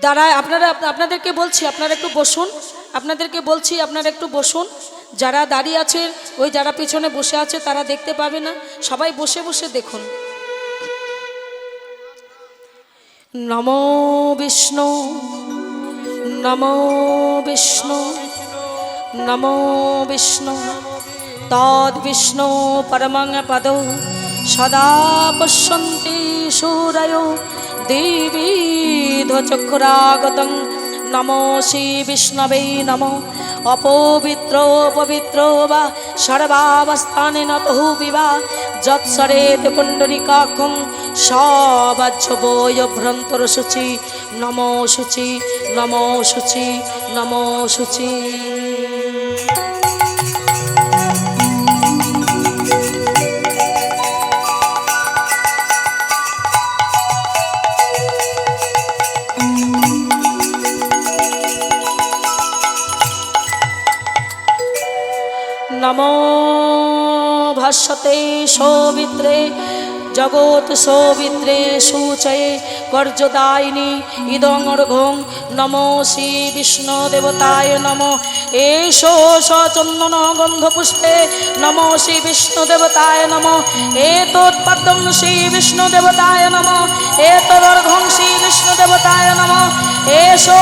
দাঁড়ায়, আপনারা, আপনাদেরকে বলছি, আপনারা একটু বসুন, আপনাদেরকে বলছি, আপনারা একটু বসুন। যারা দাঁড়িয়ে আছে, ওই যারা পিছনে বসে আছে, তারা দেখতে পাবে না। সবাই বসে বসে দেখুন। নমো বিষ্ণু নমো বিষ্ণু নমো বিষ্ণু। তদ বিষ্ণু পরমং পদ, সদা পশ্যন্তি সূরয়। দেবীধচক্ষুরাগতং নমো শ্রী বিষ্ণবে নম অপবিত্র পবিত্র বা সর্বাবস্থানে নতঃ বিবা যৎসরেত কুণ্ডলিকাক্ষং সবাজ্যবয়ভ্রন্তর শুচি নমো শুচি নমো শুচি নমো শুচি নমো ভাস্বতে সৌমিত্রে, জগৎ সৌমিত্রে সূচয়ে কর্যদায়িনী ইদং অর্ঘং নমো শ্রী বিষ্ণু দেবতায় নম। এষো সচন্দন গন্ধপুষ্পে নমো শ্রী বিষ্ণু দেবতায় নম। এতৎপদ্ম শ্রী বিষ্ণু দেবতায় নম। এতদর্ঘং শ্রী বিষ্ণু দেবতায় নম। এষো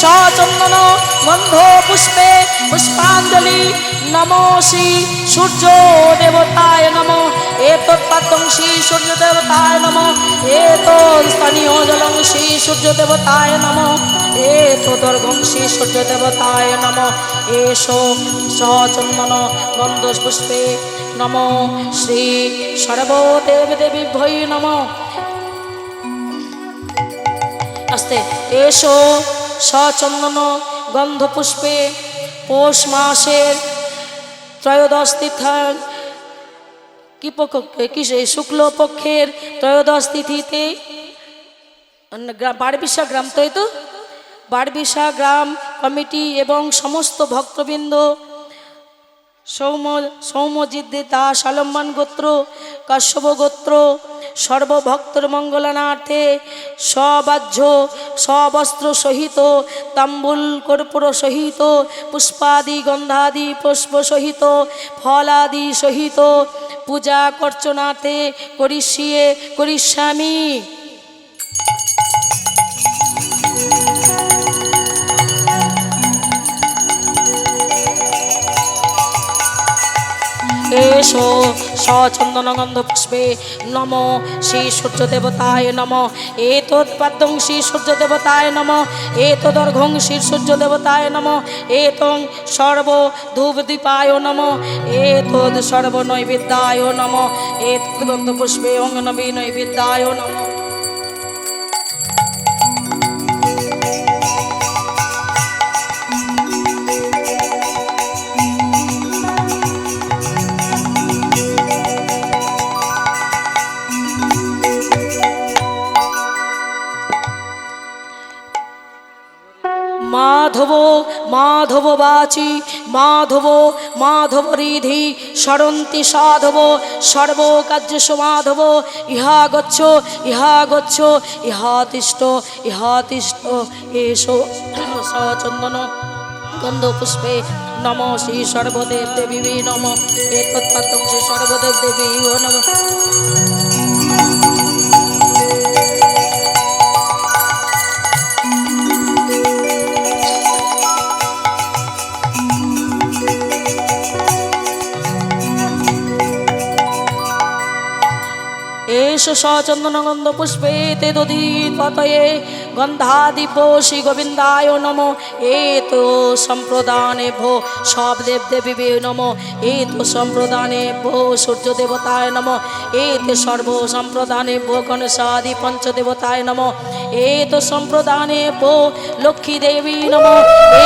সচন্দন গন্ধ পুষ্পে পুষ্পাঞ্জলি নমো শ্রী সূর্য দেবতায় নম। এতৎপাদ্যং শ্রী সূর্য দেবতায় নম। এত স্থানীয় জলং শ্রী সূর্য দেবতায় নম। এতদর্ঘং শ্রী সূর্য দেবতায় নম। এসো সচন্দন গন্ধ পুষ্পে নম। শ্রী সর্বদেব দেবী ভৈ নম। আস্তে, এসো সচন্দন গন্ধ পুষ্পে পৌষ মাসের ত্রয়োদশ তীর্থাং কি পক্ষ? কি সেই শুক্ল পক্ষের ত্রয়োদশ তিথিতে? বারবিশা গ্রাম তো এই তো? বারবিশা গ্রাম কমিটি এবং সমস্ত ভক্তবৃন্দ সৌম, সৌমজিদ্দে দাস আলম্বান গোত্র, কাশ্যপ গোত্র, সর্বভক্তর মঙ্গলনার্থে সবাহ্য, সবস্ত্র সহিত, তাম্বুল কর্পূর সহিত, পুষ্পাদি, গন্ধাদি, পুষ্প সহিত, ফলাদি সহিত পূজা কর্চনার্থে করিষ্যে, করিষ্যামি। এসো সচন্দনগন্ধ পুষ্পে নম, শ্রী সূর্য দেবতায় নম। এ এতৎপাদ্যং শ্রী সূর্য দেবতায় নম এ এতদর্ঘং শ্রী সূর্য দেবতায় নম এ তং সর্ব ধূপ দীপায় নম এ এতদ সর্ব নৈবেদ্যায় নম এ এতদ্গন্ধ পুষ্পে অঙ্গ নবী নৈবেদ্যায় নম। বাচি মাধব মাধব রিধি সরন্তি সাধব সর্বকার্য সমাধব ইহা গচ্ছ ইহা গচ্ছ, ইহা তিষ্ঠ ইহা তিষ্ঠ এসো সচন্দন গন্ধ পুষ্পে নম শ্রী সর্বদেব দেবী নম। এতৎপাত্তং শ্রী সর্বদেব দেবী নম। এষ সচন্দনগন্ধ পুষ্পে তে দধীপতয়ে গন্ধাদিপ শ্রী গোবিন্দায় নম। এ তো সম্প্রদানে ভো সব দেব দেবী নম। এ তো সম্প্রদানে ভো সূর্য দেবতায় নম। এ তে সর্ব সম্প্রদানে ভো গণেশাদি পঞ্চদেবতায় নম। এ তো সম্প্রদানে ভো লক্ষ্মী দেবী নম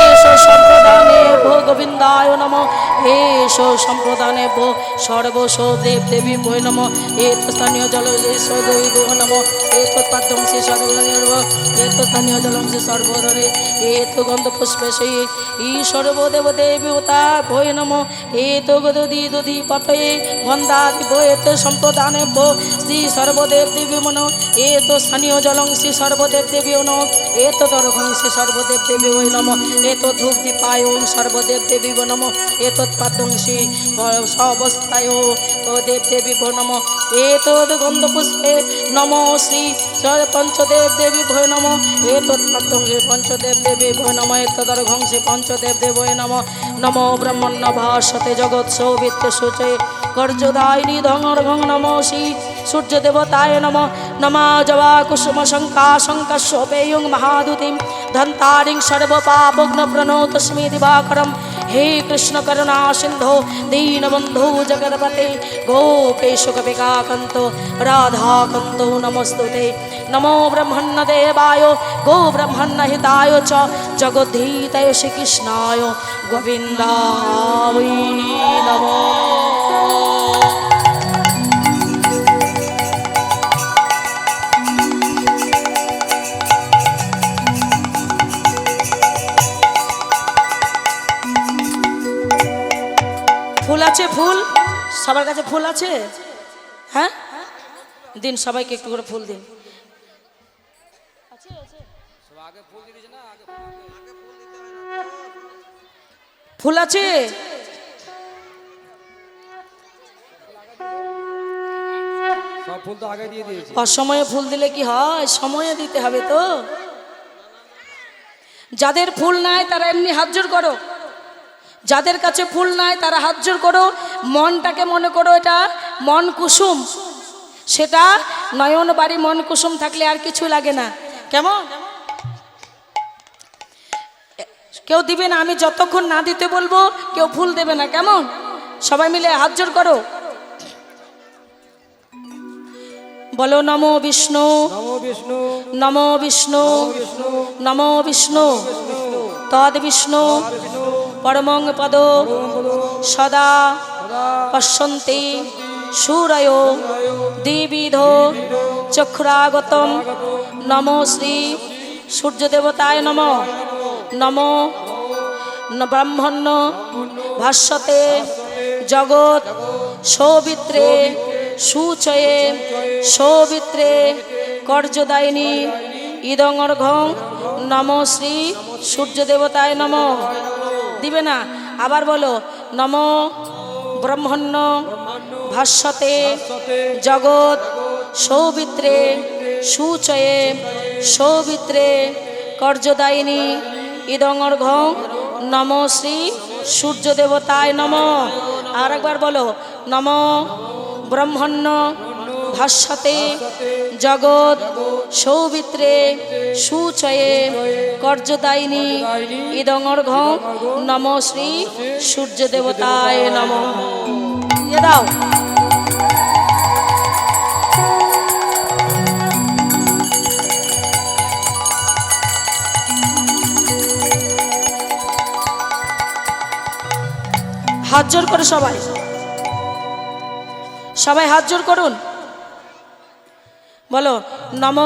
এষ সম্প্রদানে ভো গোবিন্দায় নম। এষ সম্প্রদানে ভো সর্বস্ব দেব দেবী ভৈ নম। এ তো স্থানীয় জল নম। এতৎপাদ্যং শ্রী সর্বনির্ভ এতৎস্থানীয় ভয় এত সম্প্রদানে ভো শ্রী সর্বদেব দেবী মন, এত স্থানীয় জলং শ্রী সর্বদেব দেবী নম এত তরঘং শ্রী সর্বদেব দেবী ওই নম, এত ধূপ দীপায় ওং সর্বদেব দেবী নম এতৎপাদ্যং শ্রী সবস্থায় তো দেব দেবী ভো নম এতদ গন্ধ পুষ্পে নম শ্রী পঞ্চদেব দেবী ভো নম এতৎপাদ্যং শ্রী পঞ্চদেব দেবী, ভয় নম। এ তদর্ঘংসে পঞ্চদেব দেব নম। নম ব্রহ্মণ্য ভাসতে জগৎ সৌবিত্য সূচে কর্যদায়িনী ধঙ্গর্ঘং নম শ্রী সূর্য দেবতায় নম। নমা জবা কুসুম শঙ্কা শঙ্কস্বপেয়ং মহাদুতিম ধন্তারিং সর্বপাপগ্ন প্রণোতস্মি দিবাকরম হে কৃষ্ণ করুণা সিন্ধো, দীনবন্ধু জগৎপতে, গোপেশ नमस्तु ते নমস্তুতে। নমো ব্রহ্মণ্য দেবায়, গো ব্রহ্মণ্য হিতায় চ ফুল? সবার কাছে ফুল আছে? হ্যাঁ? দিন সবাইকে একটু করে ফুল দিন। ফুল আছে? অসময়ে ফুল দিলে কি হয়? সময়ে দিতে হবে তো। যাদের ফুল নাই তারা এমনি হাত জোর করো। যাদের কাছে ফুল নাই তারা হাত জোর করো। মনটাকে মনে করো এটা মন কুসুম। সেটা নয়ন বাড়ি মন কুসুম থাকলে আর কিছু লাগে না। কেমন? কেউ দিবে না আমি যতক্ষণ না দিতে বলব কেউ ফুল দেবে না। কেমন? সবাই মিলে হাত জোর করো। বলো নমো বিষ্ণু। নমো বিষ্ণু। নমো বিষ্ণু। বিষ্ণু। নমো বিষ্ণু। তদ বিষ্ণু। পরমং পদ সদা পশ্যন্তি সূরয় দ্বিবিধ চক্ষুরাগতম। নমো শ্রী সূর্যদেবতায় নম। নম। ন- ভাষ্যতে জগৎ সৌবিত্রে সুচয়ে সৌবিত্রে কর্যদায়িনী ইদঙ্গর্ঘং নম শ্রী সূর্যদেবতায় নম। দিবে না। আবার বলো, নম ব্রহ্মণ্য ভাস্বতে জগৎ সৌবিত্রে সুচয়ে সৌবিত্রে কর্যদায়িনী ইদঙ্গর্ঘং নম শ্রী সূর্যদেবতায় নম। আর একবার বলো, নম ব্রহ্মণ্য ভাস্বতে জগৎ সৌবিত্রে সুচয়ে কর্যদায়িনী ইদঙ্গর্ঘ নম শ্রী সূর্যদেবতায় নম। দাও। হাত জোর করে সবাই। সবাই হাত জোর করুন। বলো, নম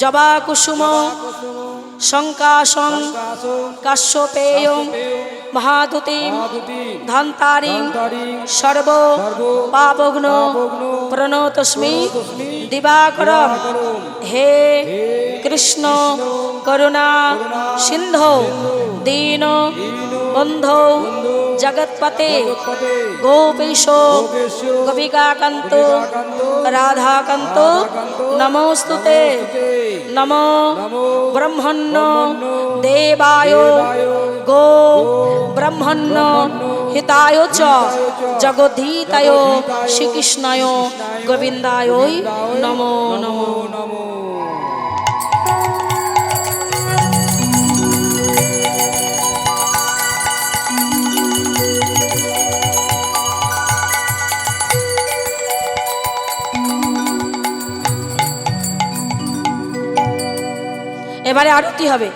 জবা কুসুম শঙ্কাশং কাশ্যপেয় মহাদুতি ধান্তারিং সর্ব পাপগ্ন প্রণতস্মি দিবাকরম হে কৃষ্ণ করুণা সিন্ধু দীন বন্ধু জগৎপতে। গোপীশ গোপিকাকান্ত। রাধাকান্ত। নমস্তুতে। নম। ব্রহ্মণ্য। দেবায়। গো। ব্রহ্মণ্য। হিতায় চ। জগদ্ধীতায়। শ্রীকৃষ্ণায়। গোবিন্দায়। নমো। নমো। এবারে আরতি হবে।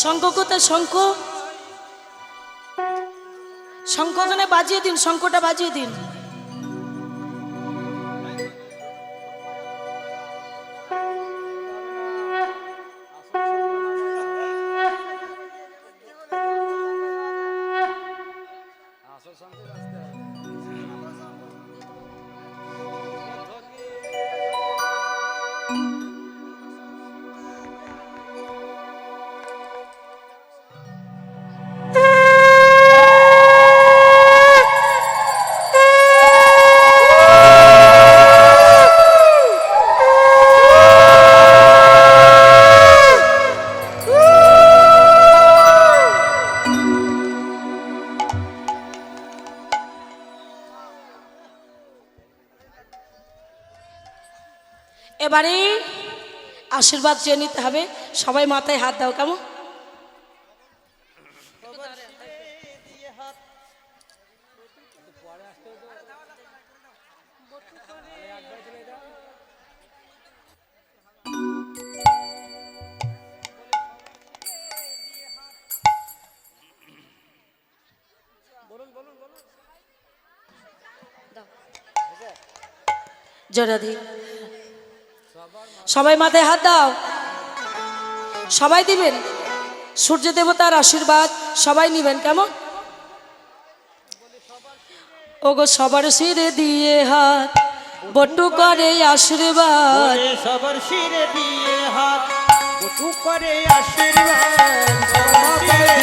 শঙ্খ কোথায় শঙ্খ। শঙ্খ ওখানে বাজিয়ে দিন শঙ্খটা বাজিয়ে দিন। এবারে আশীর্বাদ চেয়ে নিতে হবে। সবাই মাথায় হাত দাও কেমন? জোরাধি সবাই মাথায় হাত দাও। সবাই দিবেন? সূর্য দেবতার আশীর্বাদ সবাই নিবেন কেমন? ওগো সবার শিরে দিয়ে হাত বটু করে আশীর্বাদ। ওরে সবার শিরে দিয়ে হাত বটু করে আশীর্বাদ। সবার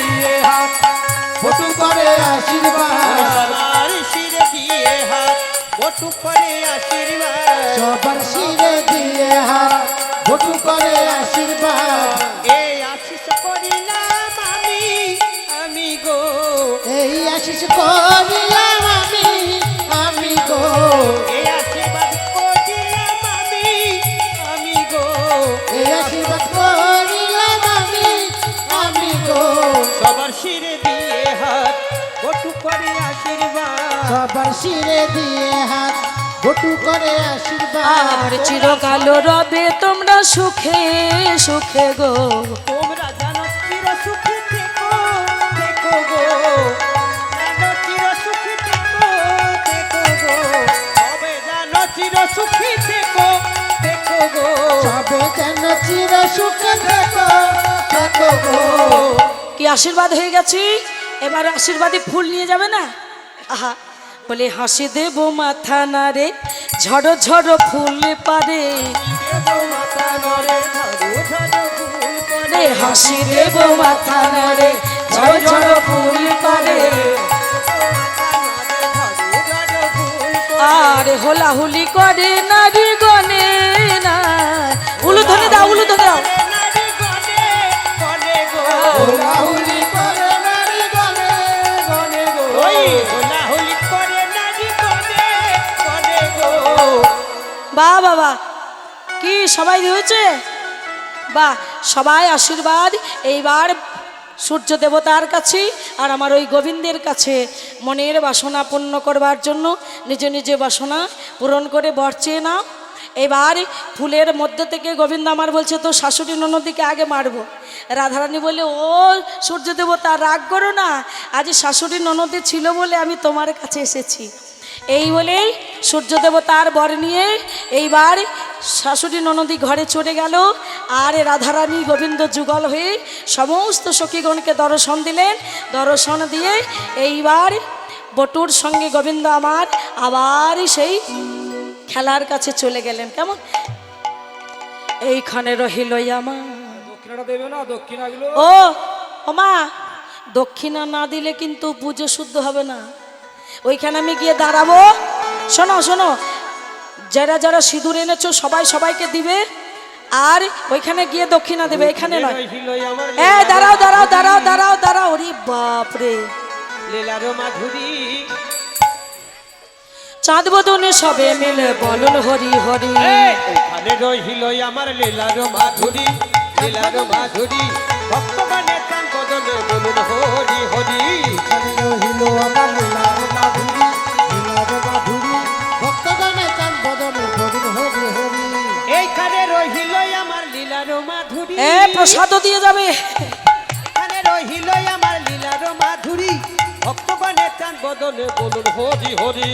দিয়ে হাত ফটু করে আশীর্বাদ। সবার শিরে দিয়ে হাত বটু করে আশীর্বাদ। সবার শিরে দিয়ে করিলাম আমি আমি গো। এই আশীর্বাদ করিলাম আমি আমি গো। এই আশীর্বাদ করিলাম আমি আমি গো। সবার শিরে দিয়ে হাত বটু করে আশীর্বাদ। সবার শিরে দিয়ে হাত ফটু করে আশীর্বাদ। আর চিরকাল রবে তোমরা সুখে সুখে গো। সবে যেন চির সুখে থেকো থেকো কি আশীর্বাদ হয়ে গেছি? এবার আশীর্বাদে ফুল নিয়ে যাবে না? আহা বলে হাসি দেব মাথা না রে ঝড়ো ঝড়ো ফুল পারে হাসি দেব মাথা না রে ঝড়ো ঝড়ো ফুল পারে আর হোলাহুলি করে নারী ধরে দাও বা বাবা কি সবাই হয়েছে? বা সবাই আশীর্বাদ। এইবার সূর্য দেবতার কাছে আর আমার ওই গোবিন্দের কাছে মনের বাসনা পূর্ণ করবার জন্য, নিজে নিজে বাসনা পূরণ করে বর চেয়ে নাও। এবার ফুলের মধ্যে থেকে গোবিন্দ আমার বলছে তো শাশুড়ি ননদিকে আগে মারবো। রাধারানী বলে ও সূর্য দেবতা রাগ করো না। আজ শাশুড়ি ননদে ছিল বলে আমি তোমার কাছে এসেছি। এই বলেই সূর্য দেবতার বর নিয়ে এইবার শাশুড়ি ননদী ঘরে চলে গেল। আর রাধারানী গোবিন্দ যুগল হয়ে সমস্ত সখীগণকে দর্শন দিলেন। দর্শন দিয়ে এইবার বটুর সঙ্গে গোবিন্দ আমার আবার সেই খেলার কাছে চলে গেলেন। কেমন? এইখানে রহিল আমার। ও ওমা দক্ষিণা না দিলে কিন্তু পুজো শুদ্ধ হবে না। ওইখানে আমি গিয়ে দাঁড়াবো। শোনো শোনো যারা যারা সিঁদুর এনেছো সবাই সবাইকে দিবে। আর ওইখানে গিয়ে দক্ষিণা দেবে এখানে নয়। এ দাঁড়াও দাঁড়াও দাঁড়াও দাঁড়াও দাঁড়াও ওরে বাপরে। লীলার মাধুরী চাঁদ বদনে সবে মিলে বলন হরি হরি। ওখানে রহিল আমার লীলার মাধুরী লীলার মাধুরী। ভক্তগণে চান বদনে বলুন হরি হরি। এখানে রহিল আমার লীলার মাধুরী লীলার মাধুরী। ভক্তগণে চান বদনে বদন হরি হরি। এইখানে রহিল আমার লীলার মাধুরী। এ প্রসাদও দিয়ে যাবে। চাঁদ বদনে বলুন হরি হরি।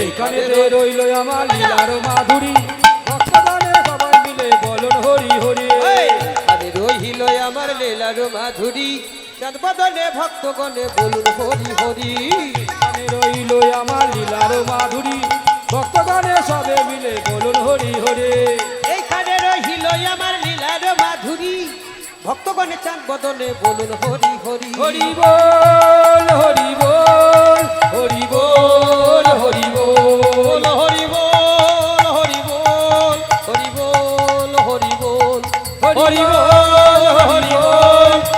এইখানে রইল আমার লীলার মাধুরী। ভক্তগণে সবাই মিলে বলুন হরি হরি। আরে রহিল আমার লীলার মাধুরী। চাঁদ বদনে ভক্তগণে বলুন হরি হরি। রইল আমার লীলার মাধুরী। ভক্তগণে সবে মিলে বলুন হরি হরি। এইখানে রহিল আমার লীলার মাধুরী। ভক্তগণে চান বদনে বলুন হরি হরি। হরি বল হরি বল হরি বল হরি বল। হরি বল হরি বল হরি বল হরি বল। হরি বল হরি বল হরি বল।